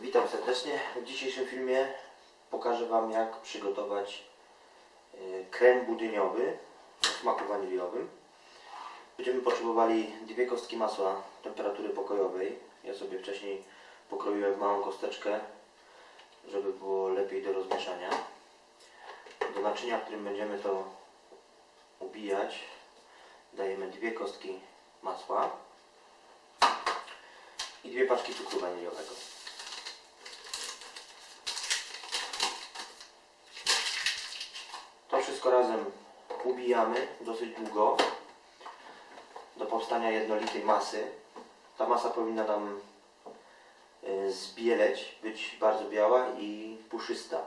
Witam serdecznie. W dzisiejszym filmie pokażę Wam jak przygotować y, krem budyniowy o smaku waniliowym. Będziemy potrzebowali dwie kostki masła temperatury pokojowej. Ja sobie wcześniej pokroiłem w małą kosteczkę, żeby było lepiej do rozmieszania. Do naczynia, w którym będziemy to ubijać, dajemy dwie kostki masła i dwie paczki cukru waniliowego. To wszystko razem ubijamy dosyć długo do powstania jednolitej masy. Ta masa powinna nam y, zbieleć, być bardzo biała i puszysta.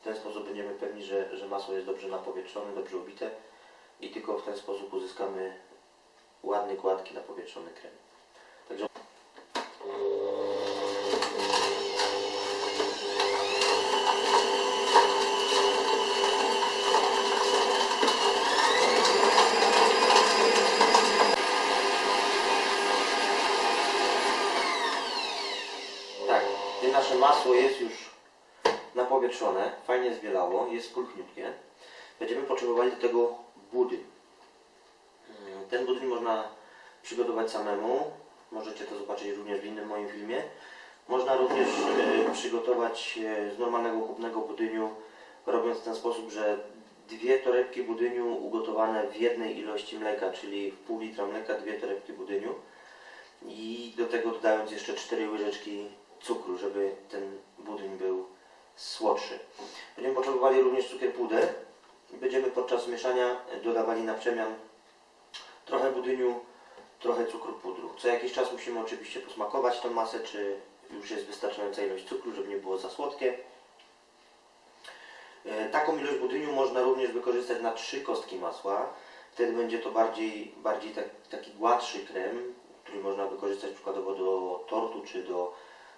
W ten sposób będziemy pewni, że, że masło jest dobrze napowietrzone, dobrze ubite i tylko w ten sposób uzyskamy ładny, gładki, napowietrzony krem. Także Tak, gdy nasze masło jest już fajnie zbielało, jest pulchniutkie, będziemy potrzebowali do tego budyń. Mm, Ten budyń można przygotować samemu, możecie to zobaczyć również w innym moim filmie. Można również e, przygotować e, z normalnego kupnego budyniu, robiąc w ten sposób, że dwie torebki budyniu ugotowane w jednej ilości mleka, czyli w pół litra mleka, dwie torebki budyniu i do tego dodając jeszcze 4 łyżeczki cukru, żeby ten budyń słodszy. Będziemy potrzebowali również cukier puder i będziemy podczas mieszania dodawali na przemian trochę budyniu, trochę cukru pudru. Co jakiś czas musimy oczywiście posmakować tą masę, czy już jest wystarczająca ilość cukru, żeby nie było za słodkie. E, Taką ilość budyniu można również wykorzystać na trzy kostki masła. Wtedy będzie to bardziej, bardziej tak, taki gładszy krem, który można wykorzystać przykładowo do tortu czy do,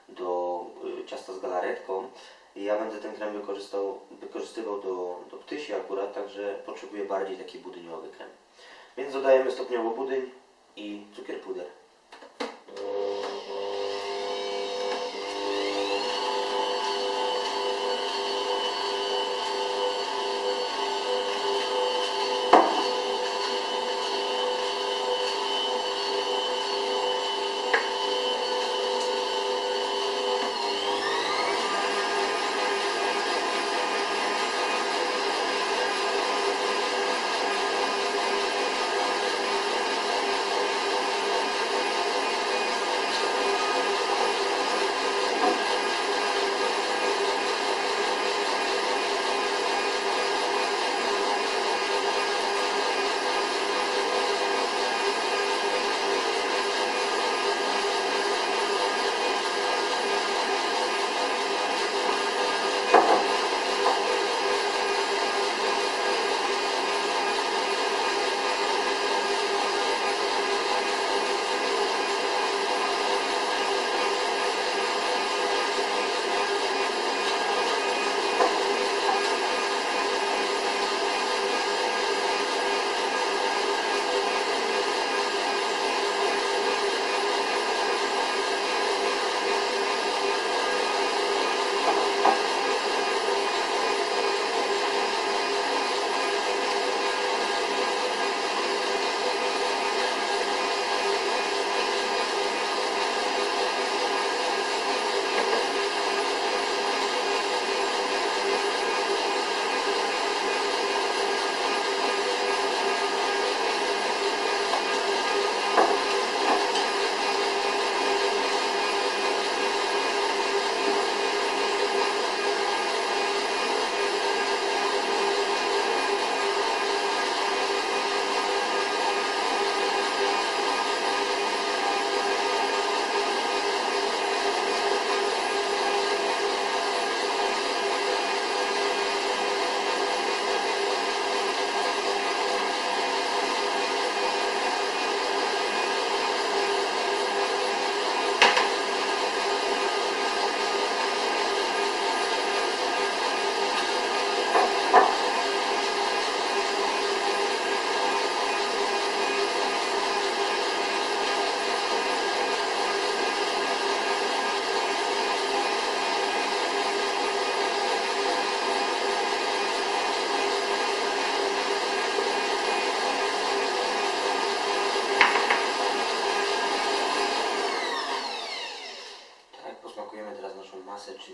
do y, ciasta z galaretką. Ja będę ten krem wykorzystał, wykorzystywał do, do ptysi akurat, także potrzebuję bardziej taki budyniowy krem. Więc dodajemy stopniowo budyń i cukier puder.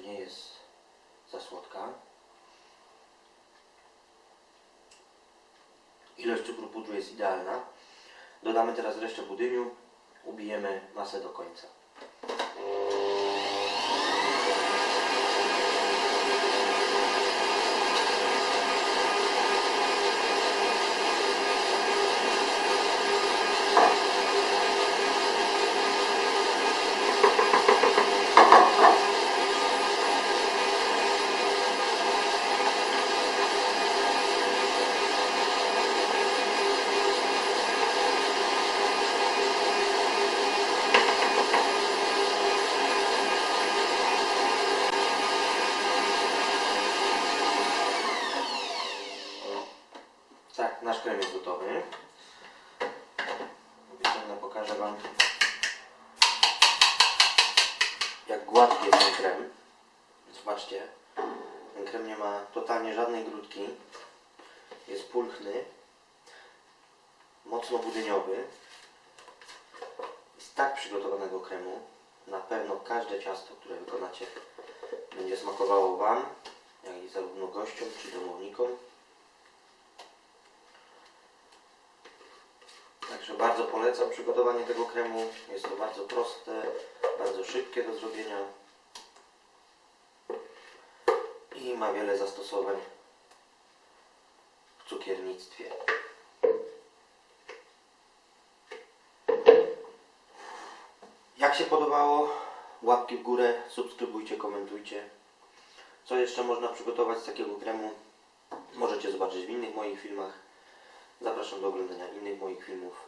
Nie jest za słodka. Ilość cukru pudru jest idealna. Dodamy teraz resztę budyniu. Ubijemy masę do końca. Tak, nasz krem jest gotowy. Wyciągnę, pokażę Wam jak gładki jest ten krem. Zobaczcie, ten krem nie ma totalnie żadnej grudki. Jest pulchny, mocno budyniowy. Z tak przygotowanego kremu na pewno każde ciasto, które wykonacie będzie smakowało Wam, jak i zarówno gościom czy domownikom. Także bardzo polecam przygotowanie tego kremu. Jest to bardzo proste, bardzo szybkie do zrobienia i ma wiele zastosowań w cukiernictwie. Jak się podobało? Łapki w górę, subskrybujcie, komentujcie. Co jeszcze można przygotować z takiego kremu? Możecie zobaczyć w innych moich filmach. Zapraszam do oglądania innych moich filmów